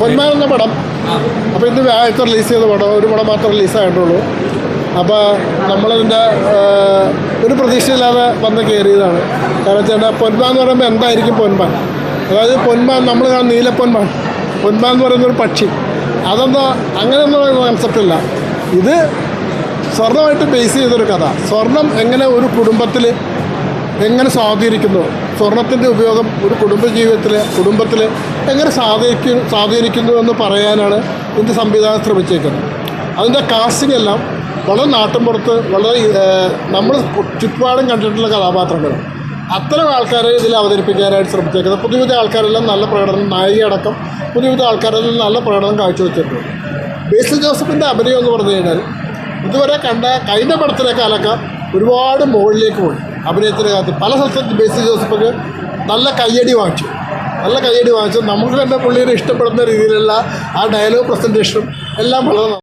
പൊന്മാൻ എന്ന പടം. അപ്പോൾ ഇന്ന് വ്യാഴത്തെ റിലീസ് ചെയ്ത പടം ഒരു പടം മാത്രം റിലീസായിട്ടുള്ളൂ അപ്പോൾ നമ്മളതിന്റെ ഒരു പ്രതീക്ഷയില്ലാതെ വന്ന് കയറിയതാണ് കാരണം വെച്ചാൽ പൊന്മാൻ എന്ന് പറയുമ്പോൾ എന്തായിരിക്കും പൊന്മാൻ? അതായത് പൊന്മാൻ നമ്മൾ കാണുന്ന നീലപ്പൊന്മാൻ. പൊന്മാൻ എന്ന് പറയുന്നൊരു പക്ഷി. അതൊന്നും അങ്ങനെയൊന്നും കൺസെപ്റ്റ് ഇല്ല. ഇത് സ്വർണമായിട്ട് ബേസ് ചെയ്തൊരു കഥ. സ്വർണം എങ്ങനെ ഒരു കുടുംബത്തിൽ എങ്ങനെ സ്വാധീനിക്കുന്നു? സ്വർണത്തിന്റെ ഉപയോഗം ഒരു കുടുംബ ജീവിതത്തിൽ കുടുംബത്തിൽ എങ്ങനെ സ്വാധീനിക്കും സ്വാധീനിക്കുന്നു എന്ന് പറയാനാണ് ഇന്ത്യ സംവിധാനം ശ്രമിച്ചേക്കുന്നത്. അതിന്റെ കാസ്റ്റിംഗ് എല്ലാം വളരെ നാട്ടിൻപുറത്ത് വളരെ നമ്മൾ ചുറ്റുപാടും കണ്ടിട്ടുള്ള കഥാപാത്രങ്ങൾ അത്തരം ആൾക്കാരെ ഇതിൽ അവതരിപ്പിക്കാനായിട്ട് ശ്രമിച്ചേക്കുന്നത്. പുതിയ പുതിയ ആൾക്കാരെല്ലാം നല്ല പ്രകടനം നായികയടക്കം പുതിയ പുതിയ ആൾക്കാരെല്ലാം നല്ല പ്രകടനം കാഴ്ചവെച്ചിട്ടുണ്ട്. ബേസിൽ ജോസഫിന്റെ അഭിനയം എന്ന് പറഞ്ഞു കഴിഞ്ഞാൽ ഇതുവരെ കണ്ട കഴിഞ്ഞ പടത്തിനേക്കാളൊക്കെ ഒരുപാട് മുകളിലേക്ക് പോയി. അഭിനയത്തിന്റെ കാലത്ത് പല സ്ഥലത്തും ബേസിൽ ജോസഫൊക്കെ നല്ല കയ്യടി വാങ്ങിച്ചു. നല്ല കയ്യടി വാങ്ങിച്ചു. നമുക്ക് തന്നെ പുള്ളിയെ ഇഷ്ടപ്പെടുന്ന രീതിയിലുള്ള ആ ഡയലോഗ് പ്രസന്റേഷനും എല്ലാം വളരെ